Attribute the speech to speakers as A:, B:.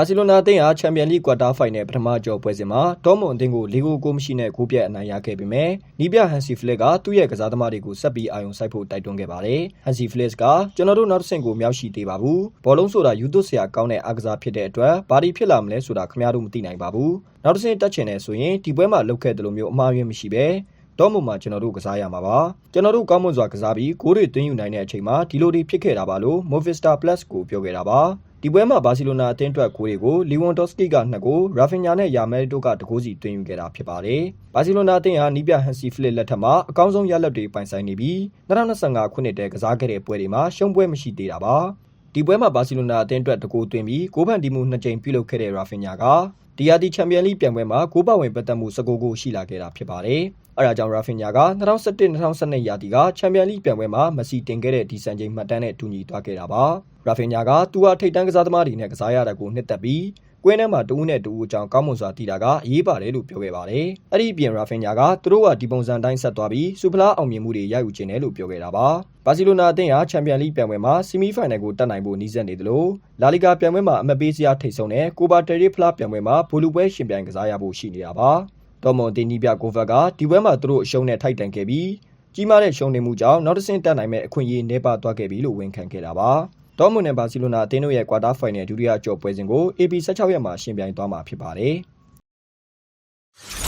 A: ဘာစီလိုနာအသင်းဟာချန်ပီယံလိကွာတာဖိုင်နယ်ပထမကျော်ပွဲစဉ်မှာဒေါ်မွန်အသင်းကို၄ဂိုးကိုမရှိနဲ့ဂိုးပြတ်အနိုင်ရခဲ့ပေမဲ့နီးပြဟန်စီဖလစ်ကသူ့ရဲ့ကစားသမားတွေကိုဆက်ပြီးအာရုံစိုက်ဖို့တိုက်တွန်းခဲ့ပါတယ်။ဟန်စီဖလစ်ကကျွန်တော်တို့နောက်တစ်ဆင့်ကိုမြောက်ရှိသေးပါဘူး။ဘောလုံးဆိုတာယူသွဆရာကောင်းတဲ့အားကစားဖြစ်တဲ့အတွက်ဘာဒီဖြစ်လာမလဲဆိုတာခင်ဗျားတို့မသိနိုင်ပါဘူး။နောက်တစ်ဆင့်တက်ချင်တယ်ဆိုရင်ဒီပွဲမှာလောက်ခဲ့တယ်လို့မျိုးအမှားယွင်းမရှိပဲတော့မှမှာကျွန်တော်တို့ကစားရမှာပါကျွန်တော်တို့ကောင်းမွန်စွာကစားပြီးဂိုးတွေသွင်းယူနိုင်တဲ့အချိန်မှာဒီလိုတွေဖြစ်ခဲ့တာပါလို့ Movistar Plus ကိုပြောခဲ့တာပါ ဒီပွဲမှာဘာစီလိုနာအသင်းအတွက်ဂိုးတွေကိုလီဝွန်ဒေါ့စကီက2ဂိုးရာဖင်ညာနဲ့ယာမဲတို့ကတဂိုးစီသွင်းယူခဲ့တာဖြစ်ပါတယ်ဘာစီလိုနာအသင်းဟာနီးပြဟန်စီဖလစ်လက်ထက်မှာအကောင်းဆုံးရလဒ်တွေပိုင်ဆိုင်နေပြီး2025ခုနှစ်တည်းကစားခဲ့တဲ့ပွဲတွေမှာရှုံးပွဲမရှိသေးတာပါဒီပွဲမှာဘာစီလိုနာအသင်းအတွက်တဂိုးသွင်းပြီးဂိုးဖန်တီမှု2ကြိမ်ပြုလုပ်ခဲ့တဲ့ရာဖင်ညာက ဒီယာတီချန်ပီယံလိပြိုင်ပွဲမှာဂိုးပဝင်ပတ်သက်မှု19ဂိုးရှိလာခဲ့တာဖြစ်ပါတယ်။အဲဒါကြောင့်ရာဖင်ညာက2017-2012ရာသီကချန်ပီယံလိပြိုင်ပွဲမှာမစီတင်ခဲ့တဲ့ဒီစံချိန်မှတ်တမ်းနဲ့တူညီသွားခဲ့တာပါ။ရာဖင်ညာကသူဟာထိတ်တန်းကစားသမားတွေနဲ့ကစားရတာကိုနှစ်သက်ပြီး ကွင်းထဲမှာတူးနဲ့တူးအကြောင်းကောင်းမွန်စွာတည်တာကအရေးပါတယ်လို့ပြောခဲ့ပါတယ်။အဲ့ဒီအပြင်ရာဖင်ညာကသူတို့ကဒီပုံစံတိုင်းဆက်သွားပြီးစူပလာအောင်မြင်မှုတွေရယူခြင်းတယ်လို့ပြောခဲ့တာပါ။ဘာစီလိုနာအသင်းဟာချန်ပီယံလိပြိုင်ပွဲမှာဆီမီဖိုင်နယ်ကိုတက်နိုင်ဖို့နှီးစပ်နေတယ်လို့လာလီဂါပြိုင်ပွဲမှာအမတ်ပေးစရာထိတ်ဆုံးတဲ့ကိုပါတယ်ရီဖလားပြိုင်ပွဲမှာဘူလူပွဲရှင်ပြိုင်ကစားရဖို့ရှိနေတာပါ။တော်မွန်တင်ကြီးပြကိုဗက်ကဒီပွဲမှာသူတို့အရှုံးနဲ့ထိုက်တန်ခဲ့ပြီးကြီးမားတဲ့ရှုံးနေမှုကြောင့်နောက်တစ်ဆင့်တက်နိုင်မဲ့အခွင့်အရေးနှဲပါသွားခဲ့ပြီလို့ဝန်ခံခဲ့တာပါ။ တော်မွန်နဲ့ဘာစီလိုနာအသင်းတို့ရဲ့ကွာတာဖိုင်နယ်ဒုတိယကြော်ပွဲစဉ်ကို AB16 ရက်မှာရှင်ပြိုင်သွားမှာဖြစ်ပါတယ်။